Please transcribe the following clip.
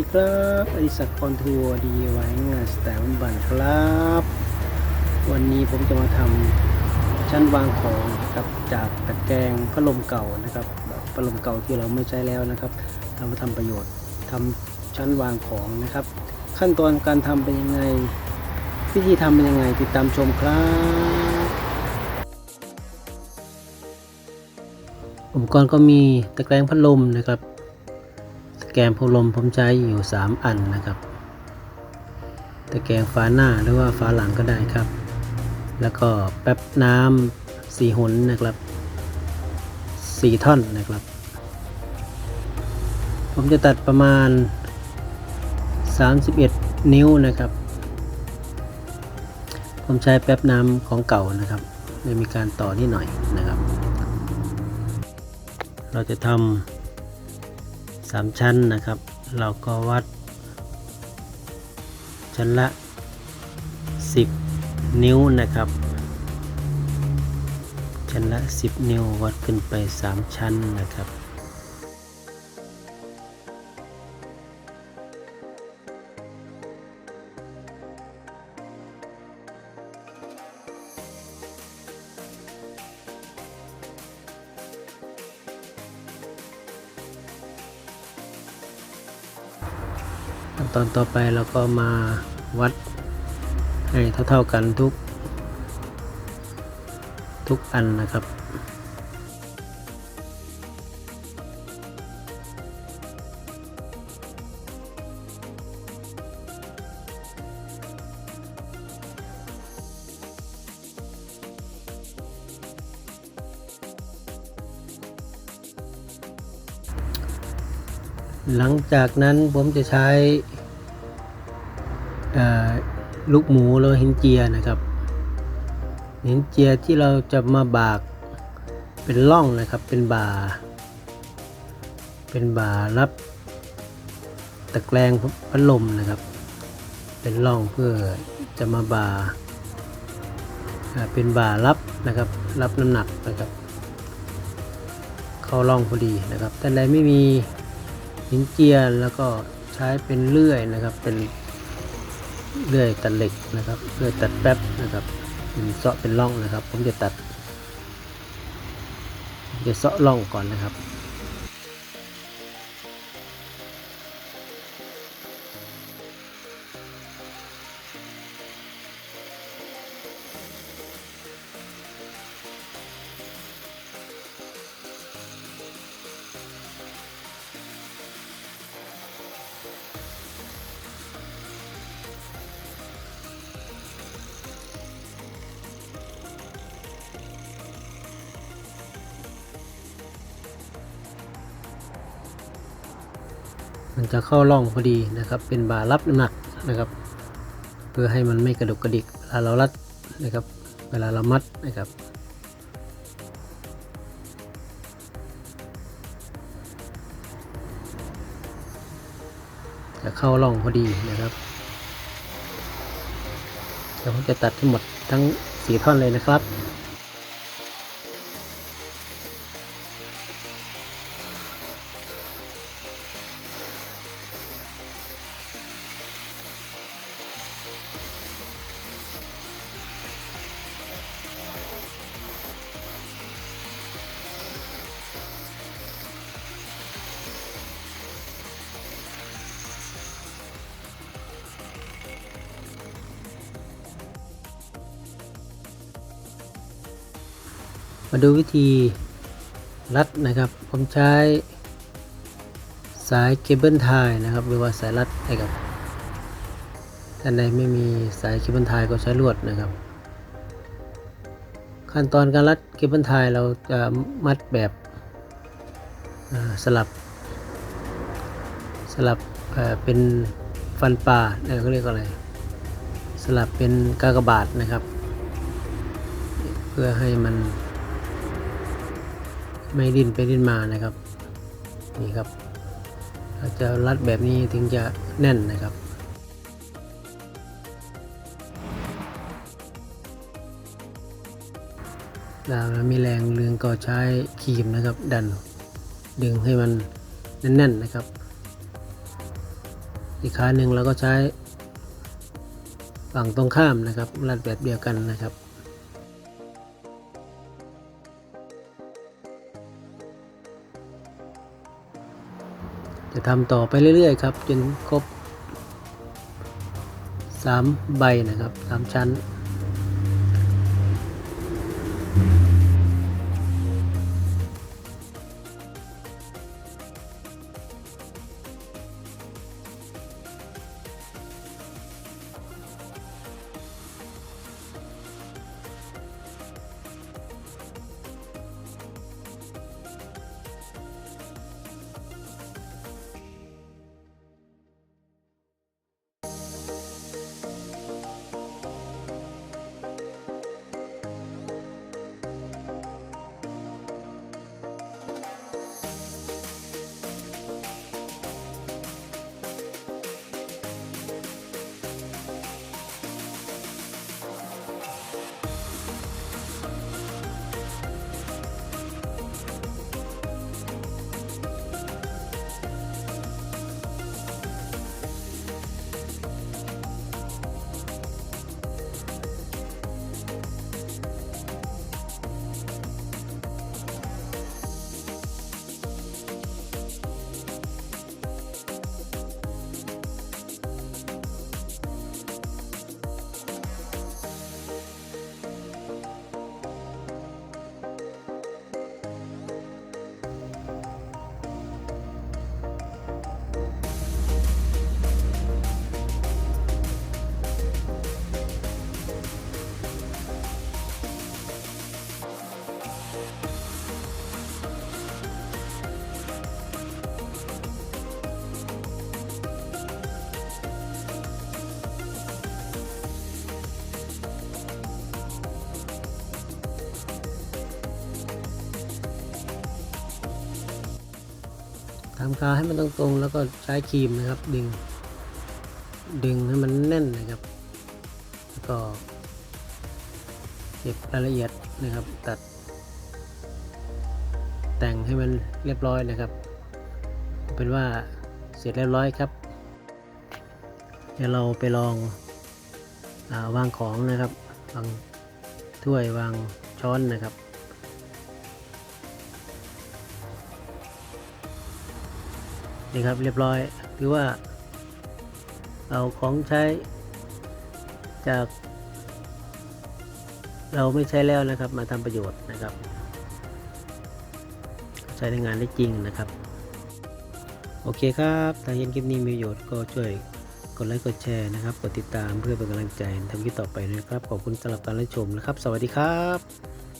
ดีครับอดิศักดิ์พรทัวร์ดีไว้งานสแตมบันครับ วันนี้ผมจะมาทำชั้นวางของกับจากตะแกรงพัดลมเก่านะครับพัดลมเก่าที่เราไม่ใช้แล้วนะครับทำมาทำประโยชน์ทำชั้นวางของนะครับ ขั้นตอนการทำเป็นยังไง วิธีทำเป็นยังไงติดตามชมครับอุปกรณ์ก็มีตะแกรงพัดลมนะครับ แกรงพัดลมผมใช้อยู่ 3 อันนะครับ ตะแกรงฝาหน้าหรือว่าฝาหลังก็ได้ครับ แล้วก็แป๊บน้ำสีหนนะครับสีท่อนนะครับ ผมจะตัดประมาณ 31 นิ้วนะครับ ผมใช้แป๊บน้ำของเก่านะครับเลยมีการต่อนิดหน่อยนะครับ เราจะทำามชั้นนะครับ เราก็วัด ชั้นละ 10 นิ้วนะครับ ชั้นละ 10 นิ้ววัดขึ้นไป 3 ชั้นนะครับ ขั้นตอนต่อไปเราก็มาวัดให้เท่าๆกันทุก ทุกอันนะครับหลังจากนั้นผมจะใช้ ลูกหมูแล้วหินเจียนะครับหินเจียที่เราจะมาบากเป็นร่องนะครับเป็นบ่า เป็นบ่ารับตะแกรงพัดลมนะครับ เป็นร่องเพื่อจะมาบ่าเป็นบ่ารับนะครับ รับน้ำหนักนะครับ เข้าร่องพอดีนะครับแต่ใดไม่มีหินเจียแล้วก็ใช้เป็นเลื่อยนะครับเป็น เลื่อยตัดเหล็กนะครับเลื่อยตัดแป๊บนะครับเป็นเสาะเป็นร่องนะครับ ผมจะตัดจะเสาะร่องก่อนนะครับ มันจะเข้าร่องพอดีนะครับ เป็นบารับน้ำหนักนะครับ เพื่อให้มันไม่กระดุกกระดิกเวลาเรารัดนะครับ เวลาเรามัดนะครับจะเข้าร่องพอดีนะครับเดี๋ยวผมจะตัดทั้งหมดทั้งสีท่อนเลยนะครับ มาดูวิธีรัดนะครับ ผมใช้สายเคเบิลไทยนะครับ หรือว่าสายรัดนะครับท่านใดไม่มีสายเคเบิลไทยก็ใช้ลวดนะครับ ขั้นตอนการรัดเคเบิลไทยเราจะมัดแบบสลับ สลับเป็นฟันปลาเออเขาเรียกอะไร สลับเป็นกากบาทนะครับ เพื่อให้มัน ไม่ดิ้นไปดิ้นมานะครับ นี่ครับเราจะรัดแบบนี้ถึงจะแน่นนะครับ แล้วมีแรงเรืองก็ใช้ครีมนะครับ ดันดึงให้มันแน่นๆนะครับ อีกขาหนึ่งเราก็ใช้ฝั่งตรงข้ามนะครับรัดแบบเดียวกันนะครับ จะทำต่อไปเรื่อย ๆ ครับ จนครบ 3 ใบนะครับ 3 ชั้น ทำขาให้มันตรงๆ แล้วก็ใช้ครีมนะครับ ดึง ดึงให้มันแน่นนะครับ แล้วก็เก็บรายละเอียดนะครับ ตัด แต่งให้มันเรียบร้อยนะครับ เป็นว่าเสร็จเรียบร้อยครับ เดี๋ยวเราไปลองอาวางของนะครับ วางถ้วยวางช้อนนะครับ นี่ครับเรียบร้อยคือว่า เอาของใช้จาก เราไม่ใช้แล้วนะครับ มาทำประโยชน์นะครับ ใช้ในงานได้จริงนะครับ โอเคครับถ้าเห็นคลิปนี้มีประโยชน์ก็ช่วยกดไลค์กดแชร์นะครับ กดติดตามเพื่อเป็นกำลังใจทำคลิปต่อไปนะครับ ขอบคุณสำหรับการรับชมนะครับ สวัสดีครับ